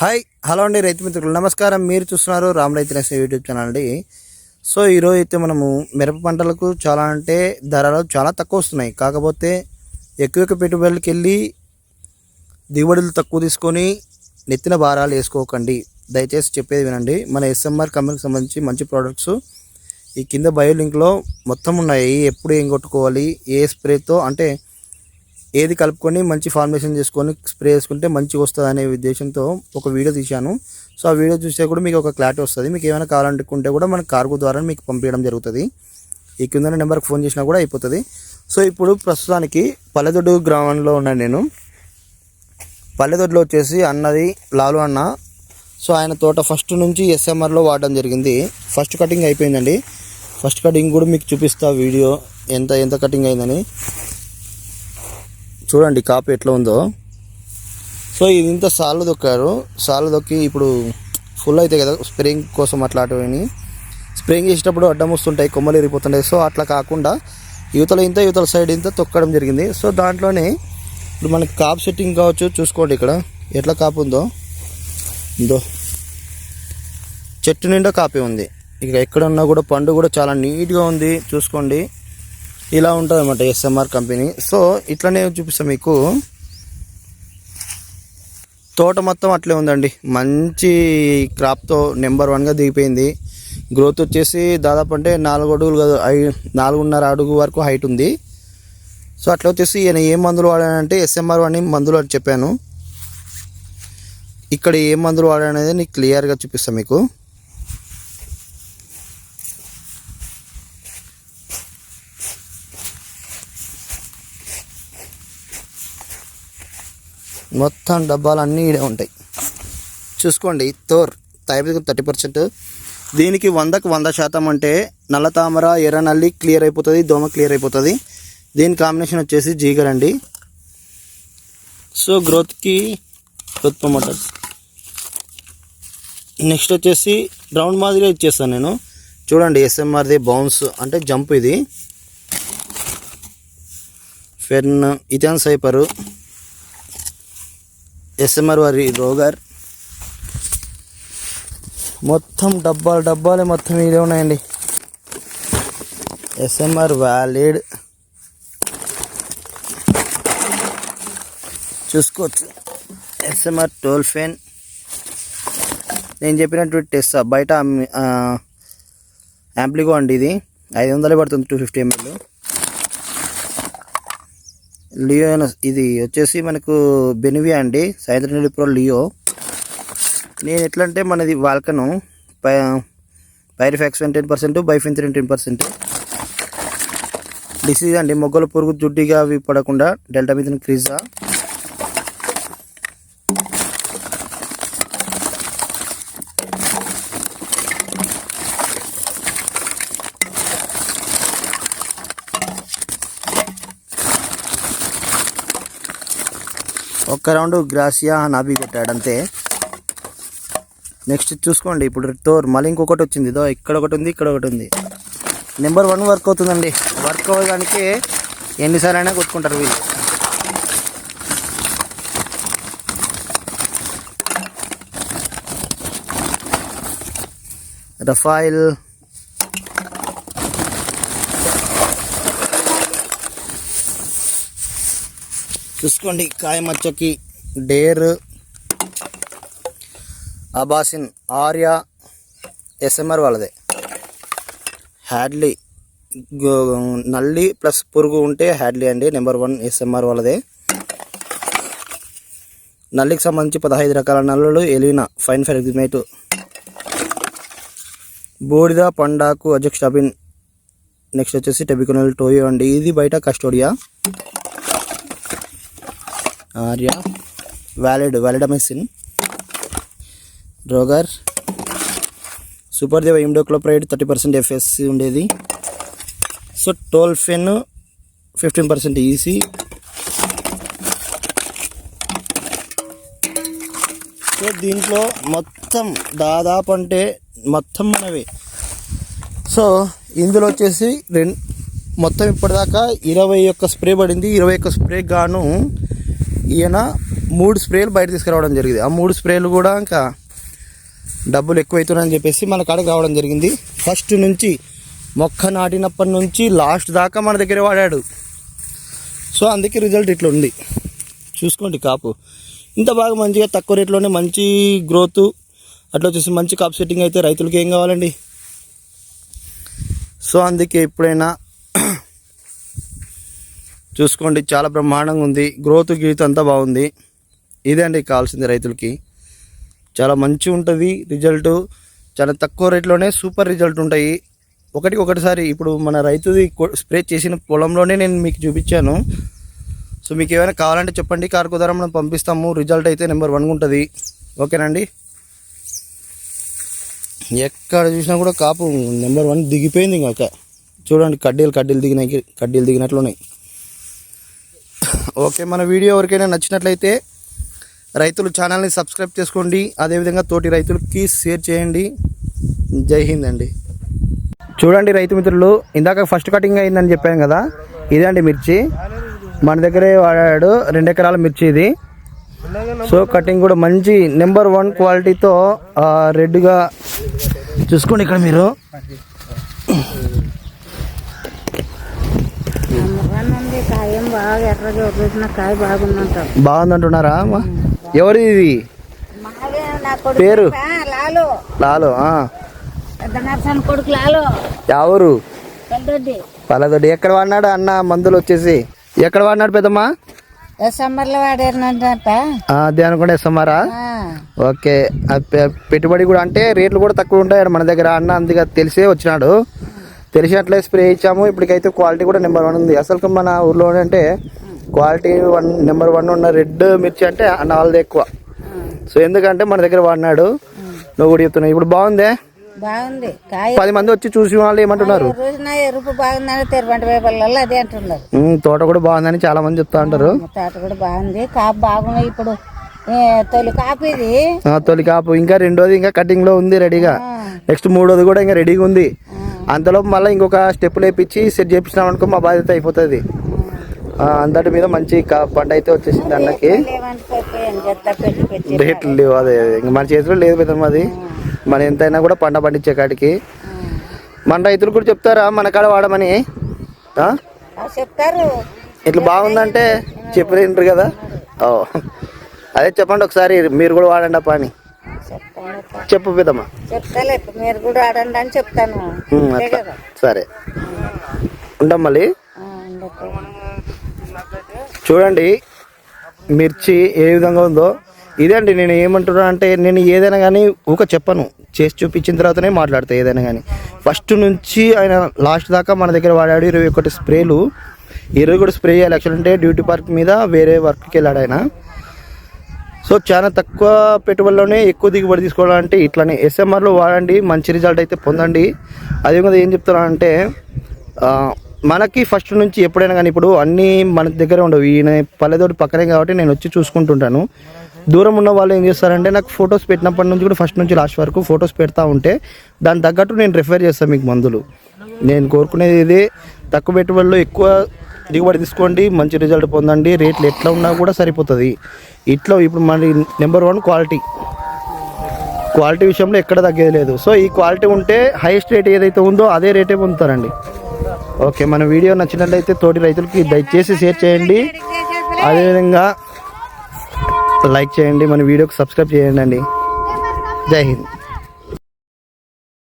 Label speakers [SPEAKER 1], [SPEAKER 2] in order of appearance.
[SPEAKER 1] Hi hello అండి రైతు మిత్రులు. నమస్కారం. మీరు చూస్తున్నారు రామ్ రైతు నేస్తం యూట్యూబ్ ఛానల్ అండి. సో ఈరోజు అయితే మనము మిరప పంటలకు చాలా అంటే ధరలు చాలా తక్కువ వస్తున్నాయి. కాకపోతే ఎక్కువ ఎక్కువ పెట్టుబడులకి వెళ్ళి దిగుబడులు తక్కువ తీసుకొని నెత్తిన భారాలు వేసుకోకండి. దయచేసి చెప్పేది వినండి. మన ఎస్ఎంఆర్ కంపెనీకి సంబంధించి మంచి ప్రోడక్ట్స్ ఈ కింద బయో లింక్లో మొత్తం ఉన్నాయి. ఎప్పుడు ఏం కొట్టుకోవాలి ఏ స్ప్రేతో అంటే ఏది కలుపుకొని మంచి ఫార్మేషన్ చేసుకొని స్ప్రే చేసుకుంటే మంచిగా వస్తుంది అనే ఉద్దేశంతో ఒక వీడియో తీశాను. సో ఆ వీడియో చూస్తే కూడా మీకు ఒక క్లారిటీ వస్తుంది. మీకు ఏమైనా కావాలనుకుంటే కూడా మన కార్గో ద్వారా మీకు పంపించడం జరుగుతుంది. ఈ కింద నెంబర్కి ఫోన్ చేసినా కూడా అయిపోతుంది. సో ఇప్పుడు ప్రస్తుతానికి పల్లెదొడ్డు గ్రామంలో ఉన్నాను నేను. పల్లెదొడ్డులో వచ్చేసి అన్నది లాలు అన్న. సో ఆయన తోట ఫస్ట్ నుంచి ఎస్ఎంఆర్లో వాడడం జరిగింది. ఫస్ట్ కటింగ్ అయిపోయిందండి. ఫస్ట్ కటింగ్ కూడా మీకు చూపిస్తా వీడియో ఎంత ఎంత కటింగ్ అయిందని. చూడండి కాపు ఎట్లా ఉందో. సో ఇది ఇంత సాళ్ళు దొక్కారు సాళ్ళు దొక్కి ఇప్పుడు ఫుల్ అవుతాయి కదా స్ప్రేయింగ్ కోసం అట్లా అటువని స్ప్రేయింగ్ చేసేటప్పుడు అడ్డం వస్తుంటాయి కొమ్మలు ఎరిగిపోతుంటాయి సో అట్లా కాకుండా యువతల ఇంత యువతల సైడ్ ఇంత తొక్కడం జరిగింది. సో దాంట్లోనే ఇప్పుడు మనకి కాపు సెట్టింగ్ కావచ్చు చూసుకోండి ఇక్కడ. ఎట్లా కాపు ఉందో. ఉందో చెట్టు నిండా కాపే ఉంది. ఇక ఎక్కడ ఉన్నా కూడా పండు కూడా చాలా నీట్గా ఉంది చూసుకోండి. ఇలా ఉంటుంది అనమాట ఎస్ఎంఆర్ కంపెనీ సో ఇట్లనే చూపిస్తాం మీకు. తోట మొత్తం అట్లే ఉందండి. మంచి క్రాప్తో నెంబర్ వన్గా దిగిపోయింది. గ్రోత్ వచ్చేసి దాదాపు అంటే నాలుగు అడుగులు కాదు ఐ- నాలుగున్నర అడుగు వరకు హైట్ ఉంది. సో అట్లా వచ్చేసి ఈయన ఏ మందులు వాడానంటే ఎస్ఎంఆర్ అని మందులు అని చెప్పాను. ఇక్కడ ఏ మందులు వాడాననేది నీకు క్లియర్గా చూపిస్తాను మీకు. మొత్తం డబ్బాలు అన్నీ ఈడే ఉంటాయి. చూసుకోండి తోర్ తయారు థర్టీ పర్సెంట్. దీనికి వందకు వంద శాతం అంటే నల్ల తామర ఎర్ర నల్లి క్లియర్ అయిపోతుంది దోమ క్లియర్ అయిపోతుంది. దీని కాంబినేషన్ వచ్చేసి జీగర్ అండి. సో గ్రోత్కి గ్రోత్ ప్రమోటర్ నెక్స్ట్ వచ్చేసి రౌండ్ మాదిరిగా ఇచ్చేస్తాను నేను. చూడండి ఎస్ఎంఆర్ది బౌన్స్ అంటే జంప్ ఇది. ఫెర్న్ ఇథాన్ సైపరు. ఎస్ఎంఆర్ వారి రోగర్. మొత్తం డబ్బాలు డబ్బాలే మొత్తం ఇదే ఉన్నాయండి. ఎస్ఎంఆర్ వ్యాలిడ్ చూసుకోవచ్చు. ఎస్ఎంఆర్ టోల్ఫెన్ నేను చెప్పినట్టు టెస్ట్ బయట యాంప్లిగో అండి ఇది. ఐదు వందలే పడుతుంది టూ ఫిఫ్టీ ఎంఎల్ లియో ఇది వచ్చేసి మనకు బెనివియా అండి సాయంత్రం ప్రో లియో. నేను ఎట్లా అంటే మనది వాల్కను పై పైరిఫాక్షన్ ten percent bifenthrin ten percent. Disease అండి మొగ్గల పురుగు జుడ్డిగా అవి పడకుండా డెల్టా మీద క్రీజా. ఒక్క రౌండ్ గ్రాసియా నాబీ కొట్టాడు అంతే నెక్స్ట్ చూసుకోండి ఇప్పుడు తోర్ మళ్ళీ ఇంకొకటి వచ్చింది. ఇదో ఇక్కడ ఒకటి ఉంది ఇక్కడ ఒకటి ఉంది. నెంబర్ వన్ వర్క్ అవుతుందండి. వర్క్ అవ్వడానికి ఎన్నిసార్లు అయినా కొట్టుకుంటారు వీళ్ళు. రఫాయిల్ చూసుకోండి కాయ మచ్చకి డేర్ అబాసిన్ ఆర్య ఎస్ఎంఆర్ వాళ్ళదే. హ్యాడ్లీ గో- నల్లి ప్లస్ పురుగు ఉంటే హ్యాడ్లీ అండి నెంబర్ వన్ ఎస్ఎంఆర్ వాళ్ళదే. నల్లికి సంబంధించి పదహైదు రకాల నల్లులు ఎలినా ఫైన్ ఫెర్గ్జిమేట్ బూడిద పండాకు అజెక్స్టాబిన్ నెక్స్ట్ వచ్చేసి టెబికోనల్ టోయో అండి. ఇది బయట కస్టోడియా. ఆర్య. వ్యాలిడ్ వ్యాలిడమైసిన్ రోగర్ సూపర్ దేవ ఇమ్డోక్లోప్రైడ్ థర్టీ పర్సెంట్ ఎఫ్ఎస్సి ఉండేది. సో టోల్ఫెన్ ఫిఫ్టీన్ పర్సెంట్ ఈసీ సో దీంట్లో మొత్తం దాదాపు అంటే మొత్తం మనవి. సో ఇందులో వచ్చేసి రెండు మొత్తం ఇప్పటిదాకా ఇరవై ఒక్క స్ప్రే పడింది. ఇరవై ఒక్క స్ప్రే గాను ఈయన మూడు స్ప్రేలు బయట తీసుకురావడం జరిగింది. ఆ మూడు స్ప్రేలు కూడా ఇంకా డబ్బులు ఎక్కువైతున్నాయని చెప్పేసి మన కాడకి రావడం జరిగింది. ఫస్ట్ నుంచి మొక్క నాటినప్పటి నుంచి లాస్ట్ దాకా మన దగ్గర వాడాడు. సో అందుకే రిజల్ట్ ఇట్లా ఉంది. చూసుకోండి కాపు. ఇంత బాగా మంచిగా తక్కువ రేట్లోనే మంచి గ్రోత్. అట్లా వచ్చేసి మంచి కాప్ సెట్టింగ్ అయితే రైతులకి ఏం కావాలండి? సో అందుకే ఎప్పుడైనా చూసుకోండి చాలా బ్రహ్మాండంగా ఉంది. గ్రోత్ గీత అంతా బాగుంది. ఇదే అండి కావాల్సింది రైతులకి. చాలా మంచి ఉంటుంది రిజల్ట్. చాలా తక్కువ రేట్లోనే సూపర్ రిజల్ట్ ఉంటాయి. ఒకటికి ఒకటిసారి ఇప్పుడు మన రైతుది స్ప్రే చేసిన పొలంలోనే నేను మీకు చూపించాను. సో మీకు ఏమైనా కావాలంటే చెప్పండి. కారుకు ద్వారా మనం పంపిస్తాము. రిజల్ట్ అయితే నెంబర్ వన్ ఉంటుంది. ఓకేనండి ఎక్కడ చూసినా కూడా కాపు నెంబర్ వన్ దిగిపోయింది ఇంకా. చూడండి కడ్డీలు కడ్డీలు దిగినాయి కడ్డీలు దిగినట్లున్నాయి. ఓకే మన వీడియో ఎవరికైనా నచ్చినట్లయితే రైతులు ఛానల్ని సబ్స్క్రైబ్ చేసుకోండి. అదేవిధంగా తోటి రైతులకి షేర్ చేయండి. జై హింద్ అండి. చూడండి రైతు మిత్రులు ఇందాక ఫస్ట్ కటింగ్ అయిందని చెప్పాను కదా ఇదే అండి మిర్చి. మన దగ్గరే వాడాడు రెండు ఎకరాల మిర్చి ఇది. సో కటింగ్ కూడా మంచి నెంబర్ వన్ క్వాలిటీతో రెడ్గా చూసుకోండి ఇక్కడ మీరు
[SPEAKER 2] నెంబర్ ఉంది కాయం బాగా ఎర్ర చూసిన కాయ బాగుందంటారు
[SPEAKER 1] బాగుందంటున్నారా? ఎవరు ఇది? పేరు?
[SPEAKER 2] లాలు.
[SPEAKER 1] లాలు
[SPEAKER 2] కొడుకు లాలు.
[SPEAKER 1] ఎవరు?
[SPEAKER 2] పెద్దొడ్డి.
[SPEAKER 1] పలదొడ్డి ఎక్కడ వాడినాడు అన్న మందులు వచ్చేసి? ఎక్కడ వాడినాడు పెద్దమ్మా?
[SPEAKER 2] సమ్మర్లో వాడారంట
[SPEAKER 1] ఆ, అదే అనుకుంటే ఓకే. పెట్టుబడి కూడా అంటే రేట్లు కూడా తక్కువ ఉంటాయి మన దగ్గర. అన్న అందుగా తెలిసే వచ్చినాడు. తెలిసినట్లే స్ప్రే ఇచ్చాము. ఇప్పటికైతే క్వాలిటీ కూడా నెంబర్ వన్ ఉంది. అసలు మన ఊర్లో అంటే క్వాలిటీ వన్ నెంబర్ వన్ ఉన్న రెడ్ మిర్చి అంటే వాళ్ళది ఎక్కువ. సో ఎందుకంటే మన దగ్గర వాడినాడు. నువ్వు కూడా చెప్తున్నావు. ఇప్పుడు బాగుందే?
[SPEAKER 2] బాగుంది.
[SPEAKER 1] పది మంది వచ్చి చూసి వాళ్ళు ఏమంటున్నారు?
[SPEAKER 2] ఎరుపు బాగుందని వేపల్లో అదే అంటున్నారు.
[SPEAKER 1] తోట కూడా బాగుందని చాలా మంది చెప్తా ఉంటారు
[SPEAKER 2] తోట కూడా బాగుంది. కాపు బాగున్నాయి ఇప్పుడు. తొలి కాపు ఇది.
[SPEAKER 1] ఆ, తొలి కాపు. ఇంకా రెండోది ఇంకా కటింగ్లో ఉంది రెడీగా నెక్స్ట్ మూడోది కూడా ఇంకా రెడీగా ఉంది. అంతలోపు మళ్ళీ ఇంకొక స్టెప్ లేపించి సెట్ చేపించినాం అనుకో మా బాధ్యత అయిపోతుంది. అంతటి మీద మంచి పంట అయితే వచ్చేసింది అన్నకి. రేట్లు లేవు అదే ఇంకా మన చేతిలో లేదు పెద్ద మాది మన ఎంతైనా కూడా పంట పండించే కాడికి. మన రైతులు కూడా చెప్తారా మన కాడ వాడమని?
[SPEAKER 2] చెప్తారు.
[SPEAKER 1] ఇట్లా బాగుందంటే చెప్పలేంటారు కదా. ఓ అదే చెప్పండి ఒకసారి మీరు కూడా వాడండి
[SPEAKER 2] చెప్తాను
[SPEAKER 1] చెప్పు పెద్దమ్మా.
[SPEAKER 2] చెప్తాలే మీరు కూడా ఆడండి అని చెప్తాను.
[SPEAKER 1] సరే. ఉంటాం మళ్ళీ. చూడండి మిర్చి ఏ విధంగా ఉందో. ఇదండి నేను ఏమంటున్నా అంటే నేను ఏదైనా కానీ ఊక చెప్పను. చేసి చూపించిన తర్వాతనే మాట్లాడతా ఏదైనా కానీ. ఫస్ట్ నుంచి ఆయన లాస్ట్ దాకా మన దగ్గర వాడాడు ఇరవై ఒకటి స్ప్రేలు. ఇరవై కూడా స్ప్రే చేయాలి. యాక్చువల్ అంటే డ్యూటీ పార్క్ మీద వేరే వర్క్కి వెళ్ళాడు ఆయన. సో చాలా తక్కువ పెట్టుబడిలోనే ఎక్కువ దిగుబడి తీసుకోవాలంటే ఇట్లానే ఎస్ఎంఆర్లో వాడండి మంచి రిజల్ట్ అయితే పొందండి. అదే విధంగా ఏం చెప్తున్నానంటే మనకి ఫస్ట్ నుంచి ఎప్పుడైనా కానీ ఇప్పుడు అన్నీ మన దగ్గర ఉండవు. ఈయన పల్లెతోటి పక్కనే కాబట్టి నేను వచ్చి చూసుకుంటుంటాను. దూరం ఉన్న వాళ్ళు ఏం చేస్తారంటే నాకు ఫొటోస్ పెట్టినప్పటి నుంచి కూడా ఫస్ట్ నుంచి లాస్ట్ వరకు ఫొటోస్ పెడతా ఉంటే దాని తగ్గట్టు నేను రిఫర్ చేస్తాను మీకు మందులు. నేను కోరుకునేది ఇదే. తక్కువ పెట్టుబడిలో ఎక్కువ దిగుబడి తీసుకోండి మంచి రిజల్ట్ పొందండి. రేట్లు ఎట్లా ఉన్నా కూడా సరిపోతుంది. ఇట్లా ఇప్పుడు మన నెంబర్ వన్ క్వాలిటీ క్వాలిటీ విషయంలో ఎక్కడ తగ్గేది లేదు. సో ఈ క్వాలిటీ ఉంటే హైయెస్ట్ రేట్ ఏదైతే ఉందో అదే రేటే పొందుతారండి. ఓకే మన వీడియో నచ్చినట్లయితే తోటి రైతులకి దయచేసి షేర్ చేయండి. అదేవిధంగా లైక్ చేయండి మన వీడియోకి సబ్స్క్రైబ్ చేయండి అండి. జై హింద్.